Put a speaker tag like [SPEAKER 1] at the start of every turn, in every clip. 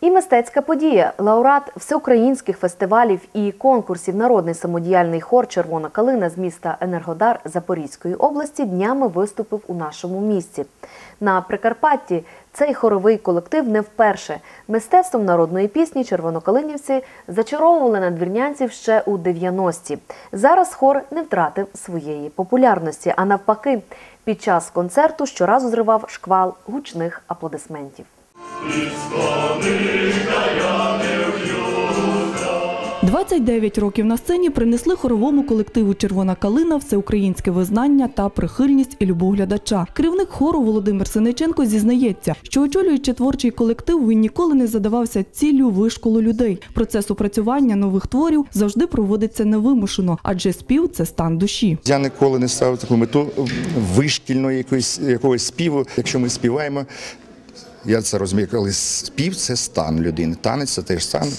[SPEAKER 1] І мистецька подія, лауреат всеукраїнських фестивалів і конкурсів народний самодіяльний хор Червона калина з міста Енергодар Запорізької області днями виступив у нашому місті. На Прикарпатті цей хоровий колектив не вперше. Мистецтвом народної пісні червонокалинівці зачаровували надвірнянців ще у 90-ті. Зараз хор не втратив своєї популярності, а навпаки, під час концерту щоразу зривав шквал гучних аплодисментів.
[SPEAKER 2] 29 років на сцені принесли хоровому колективу Червона калина всеукраїнське визнання та прихильність і любов глядача. Керівник хору Володимир Синиченко зізнається, що очолюючи творчий колектив, він ніколи не задавався ціллю вишколу людей. Процес опрацювання нових творів завжди проводиться невимушено, адже спів це стан душі.
[SPEAKER 3] Я ніколи не ставив таку мету вишкільного якогось, якогось співу. Якщо ми співаємо, я це розумію, коли спів це стан людини. Танець це теж стан.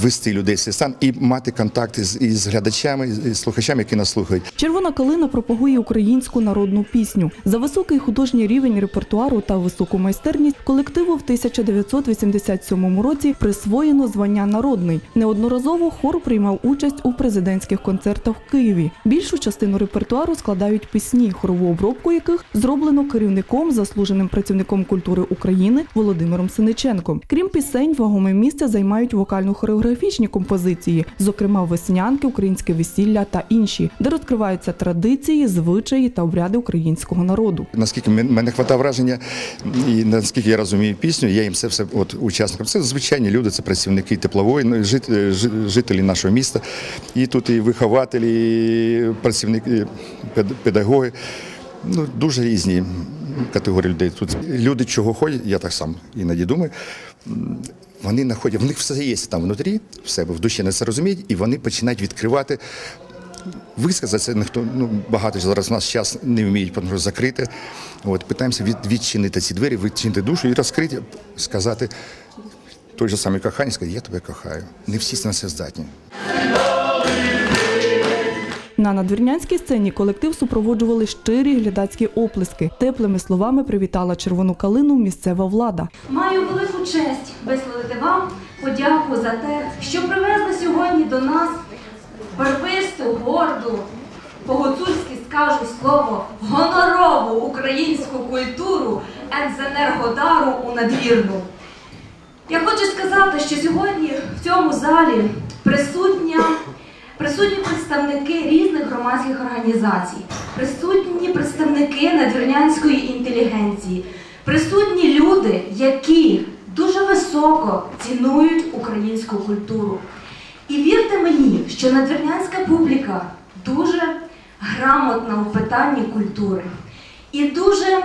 [SPEAKER 3] Вести людей в цей стан, і мати контакти з, із глядачами, і слухачами, які нас слухають.
[SPEAKER 2] Червона калина пропагує українську народну пісню. За високий художній рівень репертуару та високу майстерність колективу в 1987 році присвоєно звання народний. Неодноразово хор приймав участь у президентських концертах в Києві. Більшу частину репертуару складають пісні, хорову обробку яких зроблено керівником, заслуженим працівником культури України Володимиром Синиченком. Крім пісень, вагоме місце займають вокально-хореографічні композиції, зокрема веснянки, українське весілля та інші, де розкриваються традиції, звичаї та обряди українського народу.
[SPEAKER 3] Наскільки мене хватає враження, і наскільки я розумію пісню, я їм все все от учасникам. Це звичайні люди, це працівники теплової, ну, жи- жителі нашого міста. І тут і вихователі, і працівники, педагоги. Ну, дуже різні категорії людей. Тут люди чого ходять, я так сам іноді думаю. Вони знаходять, в них все є там внутрі, в себе в душі не це розуміють, і вони починають відкривати Висказатися ніхто ну багато зараз нас час не вміють закрити. От питаємося від, відчинити ці двері, відчинити душу і розкрити, сказати той же самий кохання, сказати, я тебе кохаю. Не всі на це здатні.
[SPEAKER 2] На надвірнянській сцені колектив супроводжували щирі глядацькі оплески. Теплими словами привітала червону калину місцева влада.
[SPEAKER 4] Маю велику честь висловити вам подяку за те, що привезли сьогодні до нас барвисту, горду, по-гуцульськи скажу слово, гонорову українську культуру екзенергодару у надвірну. Я хочу сказати, що сьогодні в цьому залі присутня, присутні представники різних громадських організацій, присутні представники надвірнянської інтелігенції, присутні люди, які дуже високо цінують українську культуру. І вірте мені, що надвірнянська публіка дуже грамотна у питанні культури і дуже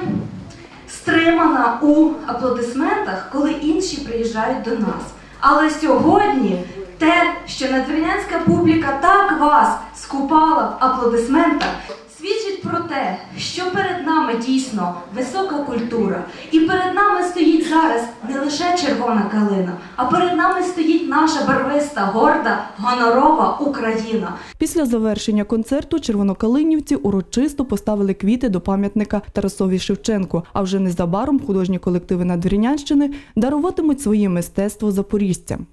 [SPEAKER 4] стримана у аплодисментах, коли інші приїжджають до нас. Але сьогодні те, що надвірнянська публіка так вас скупала в аплодисментах, свідчить про те, що перед нами дійсно висока культура, і перед нами стоїть зараз не лише червона калина, а перед нами стоїть наша барвиста, горда, гонорова Україна.
[SPEAKER 2] Після завершення концерту червонокалинівці урочисто поставили квіти до пам'ятника Тарасові Шевченку. А вже незабаром художні колективи Надвірнянщини даруватимуть своє мистецтво запоріжцям.